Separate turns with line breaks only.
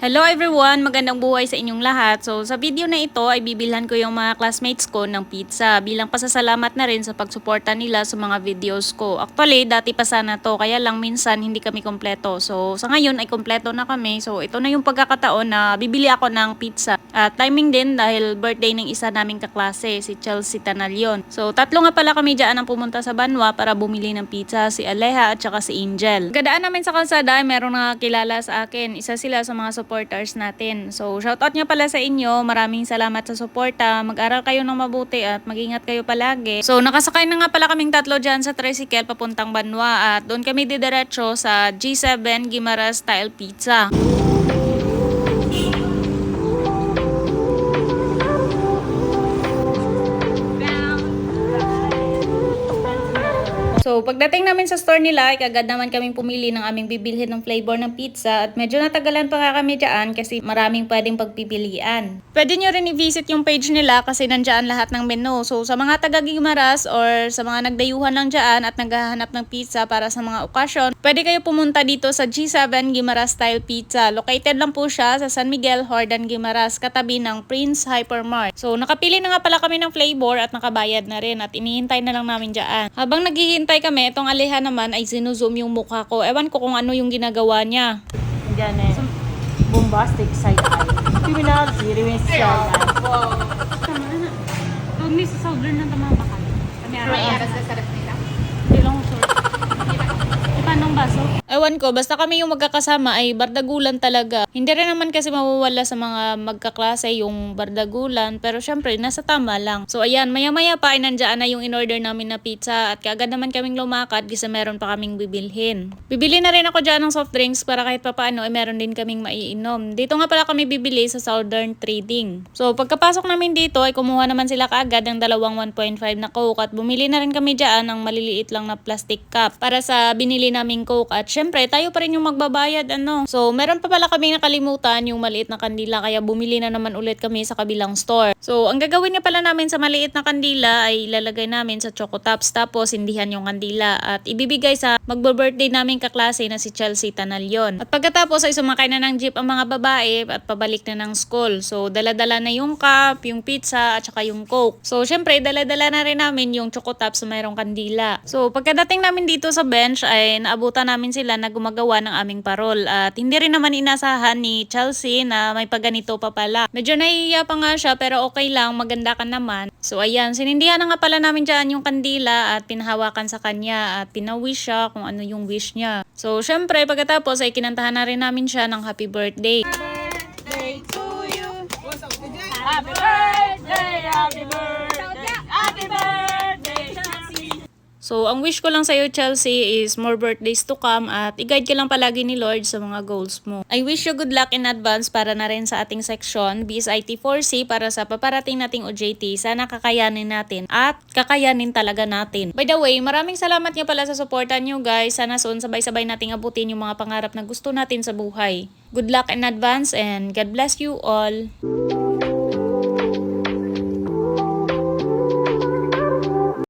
Hello everyone! Magandang buhay sa inyong lahat. So sa video na ito ay bibilhan ko yung mga classmates ko ng pizza bilang pasasalamat na rin sa pagsuporta nila sa mga videos ko. Actually, dati pa sana to kaya lang minsan hindi kami kompleto. So sa ngayon ay kompleto na kami. So ito na yung pagkakataon na bibili ako ng pizza. At timing din dahil birthday ng isa naming kaklase, si Chelsea Tanalion. So tatlo nga pala kami dyan ang pumunta sa Banwa para bumili ng pizza, si Aleha at saka si Angel. Gadaan namin sa kalsada ay meron na kilala sa akin. Isa sila sa mga supporters natin. So, shoutout nga pala sa inyo. Maraming salamat sa suporta. Mag-aral kayo ng mabuti at mag-ingat kayo palagi. So, nakasakay na nga pala kaming tatlo dyan sa tricycle papuntang Banwa at doon kami didiretso sa G7 Gimaras Style Pizza. Pagdating namin sa store nila, ay kagad naman kaming pumili ng aming bibilhin ng flavor ng pizza at medyo natagalan pa kami dyan kasi maraming pwedeng pagpipilian. Pwede nyo rin i-visit yung page nila kasi nandyan lahat ng menu. So, sa mga taga-Gimaras or sa mga nagdayuhan lang dyan at naghahanap ng pizza para sa mga okasyon, pwede kayo pumunta dito sa G7 Gimaras Style Pizza. Located lang po siya sa San Miguel, Hordan, Gimaras, katabi ng Prince Hypermart. So, nakapili na nga pala kami ng flavor at nakabayad na rin at inihintay na lang namin dyan. Habang naghihintay kami, itong Aleha naman ay sinuzoom yung mukha ko. Ewan ko kung ano yung ginagawa niya.
Yan eh. Bombastic side eye. Criminal, serious side eye.
Huwag ni sa southern na tumama ka. Kami
May aras na sarap nila.
Hindi lang ko sure. Paano ang baso? Ewan ko, basta kami yung magkakasama ay bardagulan talaga. Hindi rin naman kasi mawawala sa mga magkaklase yung bardagulan, pero syempre, nasa tama lang. So ayan, maya-maya pa ay nandiyan na yung in-order namin na pizza at kaagad naman kaming lumakad kasi meron pa kaming bibilhin. Bibili na rin ako dyan ng soft drinks para kahit pa paano ay meron din kaming maiinom. Dito nga pala kami bibili sa Southern Trading. So pagkapasok namin dito ay kumuha naman sila kaagad ng dalawang 1.5 na Coke at bumili na rin kami dyan ng maliliit lang na plastic cup para sa binili naming Coke at syempre tayo pa rin yung magbabayad ano. So meron pa pala kami nakalimutan yung maliit na kandila kaya bumili na naman ulit kami sa kabilang store. So ang gagawin nga pala namin sa maliit na kandila ay ilalagay namin sa Choco Tops tapos hindihan yung kandila at ibibigay sa magbo-birthday namin kaklase na si Chelsea Tanalyon. At pagkatapos ay sumakay na ng jeep ang mga babae at pabalik na ng school. So dala-dala na yung cup, yung pizza at saka yung coke. So syempre dala-dala na rin namin yung Choco Tops na mayroong kandila. So pagkadating namin dito sa bench ay naabutan namin sila na gumagawa ng aming parol at hindi rin naman inasahan ni Chelsea na may paganito pa pala. Medyo nahihiya pa nga siya pero okay lang, maganda ka naman. So ayan, sinindihan na nga pala namin dyan yung kandila at pinahawakan sa kanya at pinawish siya kung ano yung wish niya. So syempre pagkatapos ay kinantahan na rin namin siya ng happy birthday.
Happy
So, ang wish ko lang sa'yo, Chelsea, is more birthdays to come at i-guide ka lang palagi ni Lord sa mga goals mo. I wish you good luck in advance para na rin sa ating section, BSIT 4C para sa paparating nating OJT. Sana kakayanin natin at kakayanin talaga natin. By the way, maraming salamat nga pala sa suporta nyo guys. Sana soon sabay-sabay nating abutin yung mga pangarap na gusto natin sa buhay. Good luck in advance and God bless you all.